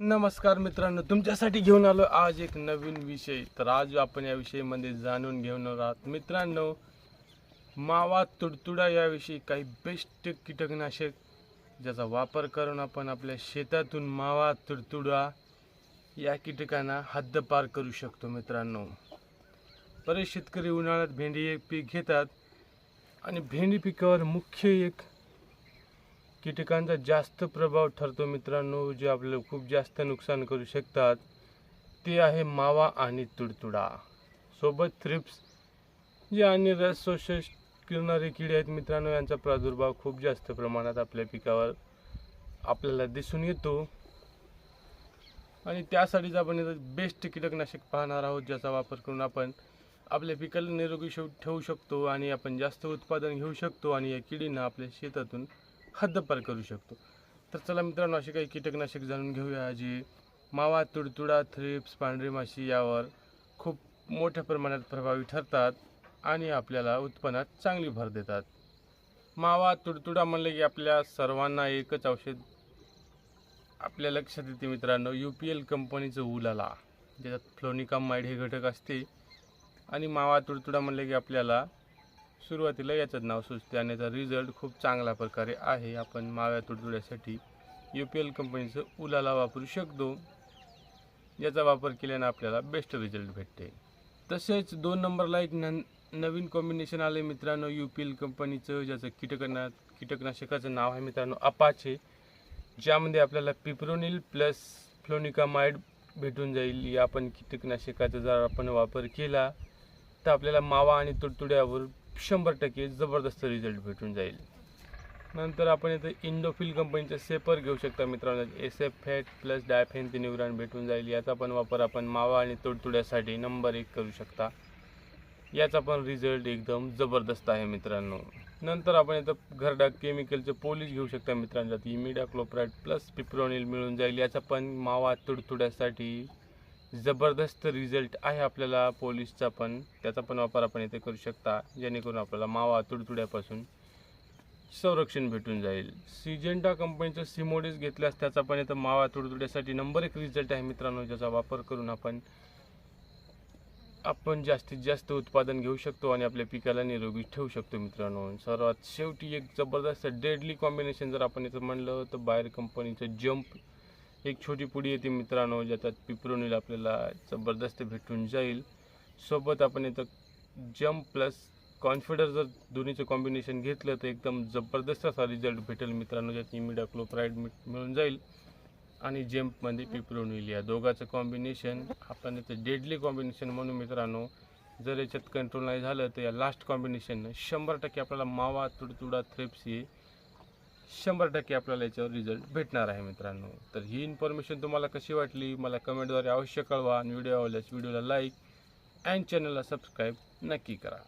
नमस्कार मित्रांनो तुमच्यासाठी घेऊन आलो आज एक नवीन विषय. तर आज आपण या विषयामध्ये जाणून घेऊन आहोत मित्रांनो मावा तुडतुडा याविषयी काही बेस्ट कीटकनाशक ज्याचा वापर करून आपण आपल्या शेतातून मावा तुडतुडा या कीटकांना हद्दपार करू शकतो मित्रांनो. बरेच शेतकरी उन्हाळ्यात भेंडी हे पीक घेतात आणि भेंडी पिकावर मुख्य एक कीटकांचा जास्त प्रभाव ठरतो मित्रांनो जे आपलं खूप जास्त नुकसान करू शकतात ते आहे मावा आणि तुडतुडा. सोबत थ्रिप्स जे आणि रस शोषक करणारे किडे आहेत मित्रांनो यांचा प्रादुर्भाव खूप जास्त प्रमाणात आपल्या पिकावर आपल्याला दिसून येतो. आणि त्यासाठीच आपण बेस्ट कीटकनाशक पाहणार आहोत ज्याचा वापर करून आपण आपल्या पिकाला निरोगी ठेवू शकतो आणि आपण जास्त उत्पादन घेऊ शकतो आणि या किडींना आपल्या शेतातून हद्दपार करू शकतो. तर चला मित्रांनो असे काही कीटकनाशक जाणून घेऊया जे मावा तुडतुडा थ्रिप्स पांढरी माशी यावर खूप मोठ्या प्रमाणात प्रभावी ठरतात आणि आपल्याला उत्पन्नात चांगली भर देतात. मावा तुडतुडा म्हणलं की आपल्या सर्वांना एकच औषध आपल्या लक्षात येते मित्रांनो यू पी एल कंपनीचं उलाला ज्याच्यात फ्लोनिकामाइड हे घटक असते. आणि मावा तुडतुडा म्हणलं की आपल्याला सुरुवातीला याचंच नाव सुचते आणि याचा रिझल्ट खूप चांगल्या प्रकारे आहे. आपण माव्या तुडतुड्यासाठी यू पी एल कंपनीचं उलाला वापरू शकतो. याचा वापर केल्यानं आपल्याला बेस्ट रिझल्ट भेटते. तसेच दोन नंबरला एक न नवीन कॉम्बिनेशन आलं मित्रांनो यू पी एल कंपनीचं ज्याचं कीटकना कीटकनाशकाचं नाव आहे मित्रांनो अपाचे ज्यामध्ये आपल्याला पिप्रोनिल प्लस फ्लोनिकामाइड भेटून जाईल. या आपण कीटकनाशकाचा जर आपण वापर केला तर आपल्याला मावा आणि तुडतुड्यावर शंभर टक्के जबरदस्त रिझल्ट भेटून जाईल. नंतर आपण इथं इंडोफिल कंपनीचं सेपर घेऊ शकता मित्रांनो. एस एफ फॅट प्लस डायफेन्थिन्युरान भेटून जाईल. याचा पण वापर आपण मावा आणि तुडतुड्यासाठी नंबर एक करू शकता. याचा पण रिझल्ट एकदम जबरदस्त आहे मित्रांनो. नंतर आपण इथं घरडा केमिकलचं पोलिश घेऊ शकता मित्रांनो. इमिडा क्लोप्राईड प्लस पिप्रोनिल मिळून जाईल. याचा पण मावा तुडतुड्यासाठी जबरदस्त रिझल्ट आहे आपल्याला पोलिसचा पण. त्याचा पण वापर आपण इथे करू शकता. जेणेकरून आपल्याला मावा तुडतुड्यापासून संरक्षण भेटून जाईल. सिजेंटा कंपनीचं सिमोडिस घेतल्यास त्याचा पण इथं मावा तुडतुड्यासाठी नंबर एक रिझल्ट आहे मित्रांनो ज्याचा वापर करून आपण आपण जास्तीत जास्त उत्पादन घेऊ शकतो आणि आपल्या पिकाला निरोगी ठेवू शकतो मित्रांनो. सर्वात शेवटी एक जबरदस्त डेडली कॉम्बिनेशन जर आपण इथं म्हणलं तर बाहेर कंपनीचं जंप एक छोटी पुडी येते मित्रांनो ज्याच्यात पिप्रोनिल आपल्याला जबरदस्त भेटून जाईल. सोबत आपण इथं जम्प प्लस कॉन्फिडर जर दोन्हीचं कॉम्बिनेशन घेतलं तर एकदम जबरदस्त असा रिझल्ट भेटेल मित्रांनो ज्यात इमिडा क्लोप्राईड मिळून जाईल. आणि जेम्पमध्ये पिप्रोनिल या दोघाचं कॉम्बिनेशन आपण इथं डेडली कॉम्बिनेशन म्हणून मित्रांनो. जर याच्यात कंट्रोल नाही झालं तर या लास्ट कॉम्बिनेशन शंभर टक्के आपल्याला मावा तुडतुडा थ्रेप्सी हे शंभर टक्के आपल्याला याच्यावर रिझल्ट भेटणार आहे मित्रांनो. तर ही इन्फॉर्मेशन तुम्हाला कशी वाटली? मला कमेंटद्वारे अवश्य कळवा आणि व्हिडिओ आवडल्यास व्हिडिओला लाईक अँड चॅनलला सबस्क्राईब नक्की करा.